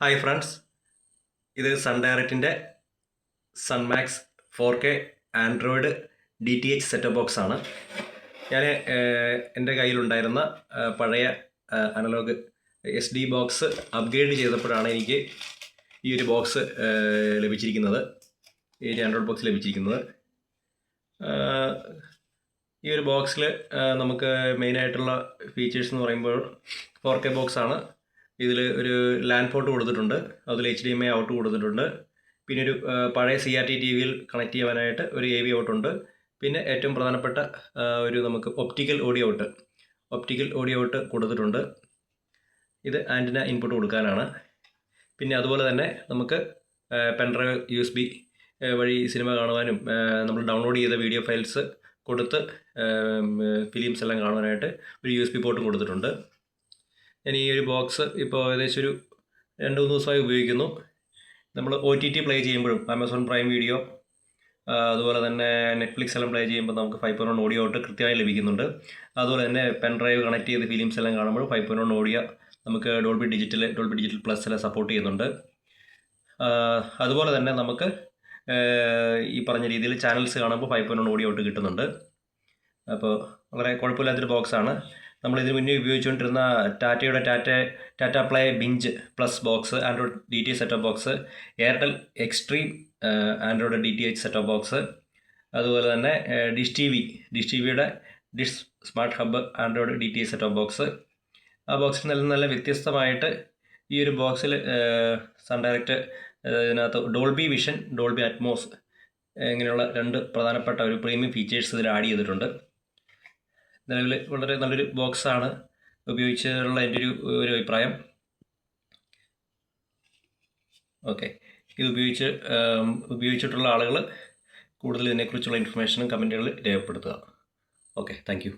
Hi friends ഇത് Sun ഡയറക്റ്റിന്റെ Sunmax four K Android D T H setup box ആണ്. ഞാൻ എന്റെ കയ്യിലുണ്ടായിരുന്ന പഴയ analogue S D box upgrade ചെയ്തപ്പോഴാണ് എനിക്ക് ഈ ഒരു ബോക്സ് ലഭിച്ചിരിക്കുന്നത്. ഈ ഒരു ആൻഡ്രോയിഡ് ബോക്സ് ലഭിച്ചിരിക്കുന്നത്. ഈ ഒരു ബോക്സിൽ നമുക്ക് മെയിനായിട്ടുള്ള ഫീച്ചേഴ്സ് എന്ന് പറയുമ്പോൾ ഫോർ കെ ബോക്സ് ആണ്. ഇതിൽ ഒരു ലാൻഡ് പോർട്ട് കൊടുത്തിട്ടുണ്ട്. അതിൽ H D M I out കൊടുത്തിട്ടുണ്ട്. പിന്നെ ഒരു പഴയ സി ആർ ടി ടി വിയിൽ കണക്ട് ചെയ്യാനായിട്ട് ഒരു എ വി ഔട്ട് ഉണ്ട്. പിന്നെ ഏറ്റവും പ്രധാനപ്പെട്ട ഒരു നമുക്ക് optical audio out optical audio out കൊടുത്തിട്ടുണ്ട്. ഇത് ആന്റിന ഇൻപുട്ട് കൊടുക്കാനാണ്. പിന്നെ അതുപോലെ തന്നെ നമുക്ക് pen drive U S B വഴി സിനിമ കാണുവാനും നമ്മൾ ഡൗൺലോഡ് ചെയ്ത വീഡിയോ ഫയൽസ് കൊടുത്ത് ഫിലിംസ് എല്ലാം കാണുവാനായിട്ട് ഒരു യു എസ് ബി പോർട്ടും കൊടുത്തിട്ടുണ്ട്. ഞാൻ ഈ ഒരു ബോക്സ് ഇപ്പോൾ ഏകദേശം ഒരു രണ്ട് മൂന്ന് ദിവസമായി ഉപയോഗിക്കുന്നു. നമ്മൾ ഒ ടി ടി പ്ലേ ചെയ്യുമ്പോഴും ആമസോൺ പ്രൈം വീഡിയോ അതുപോലെ തന്നെ നെറ്റ്ഫ്ലിക്സ് എല്ലാം പ്ലേ ചെയ്യുമ്പോൾ നമുക്ക് ഫൈവ് പോയിന്റ് ഓഡിയോ ഔട്ട് കൃത്യമായി ലഭിക്കുന്നുണ്ട്. അതുപോലെ തന്നെ പെൻ ഡ്രൈവ് കണക്ട് ചെയ്ത് ഫിലിംസ് എല്ലാം കാണുമ്പോൾ ഫൈവ് പോയിന്റ് ഓഡിയോ നമുക്ക് Dolby digital Dolby digital plus എല്ലാം സപ്പോർട്ട് ചെയ്യുന്നുണ്ട്. അതുപോലെ തന്നെ നമുക്ക് ഈ പറഞ്ഞ രീതിയിൽ ചാനൽസ് കാണുമ്പോൾ ഫൈവ് പോയിന്റ് ഓഡിയോ ഔട്ട് കിട്ടുന്നുണ്ട്. അപ്പോൾ വളരെ കുഴപ്പമില്ലാത്തൊരു ബോക്സാണ് നമ്മൾ ഇതിന് മുന്നേ ഉപയോഗിച്ചുകൊണ്ടിരുന്ന ടാറ്റയുടെ Tata Tata play binge plus box Android D T H setup box Airtel Xstream Android D T H setup box അതുപോലെ തന്നെ dish T V dish T വിയുടെ dish smart hub Android D T H setup box ആ ബോക്സിൽ നല്ല നല്ല വ്യത്യസ്തമായിട്ട് ഈ ഒരു ബോക്സിൽ സൺ ഡയറക്റ്റ് ഇതിനകത്ത് ഡോൾബി വിഷൻ ഡോൾബി അറ്റ്മോസ് ഇങ്ങനെയുള്ള രണ്ട് പ്രധാനപ്പെട്ട ഒരു പ്രീമിയം ഫീച്ചേഴ്സ് ഇതിൽ ആഡ് ചെയ്തിട്ടുണ്ട്. നിലവിൽ വളരെ നല്ലൊരു ബോക്സാണ് ഉപയോഗിച്ചുള്ള എന്റെ ഒരു ഒരു അഭിപ്രായം. ഓക്കെ ഇത് ഉപയോഗിച്ച് ഉപയോഗിച്ചിട്ടുള്ള ആളുകൾ കൂടുതൽ ഇതിനെക്കുറിച്ചുള്ള ഇൻഫർമേഷനും കമന്റുകൾ രേഖപ്പെടുത്തുക. Okay thank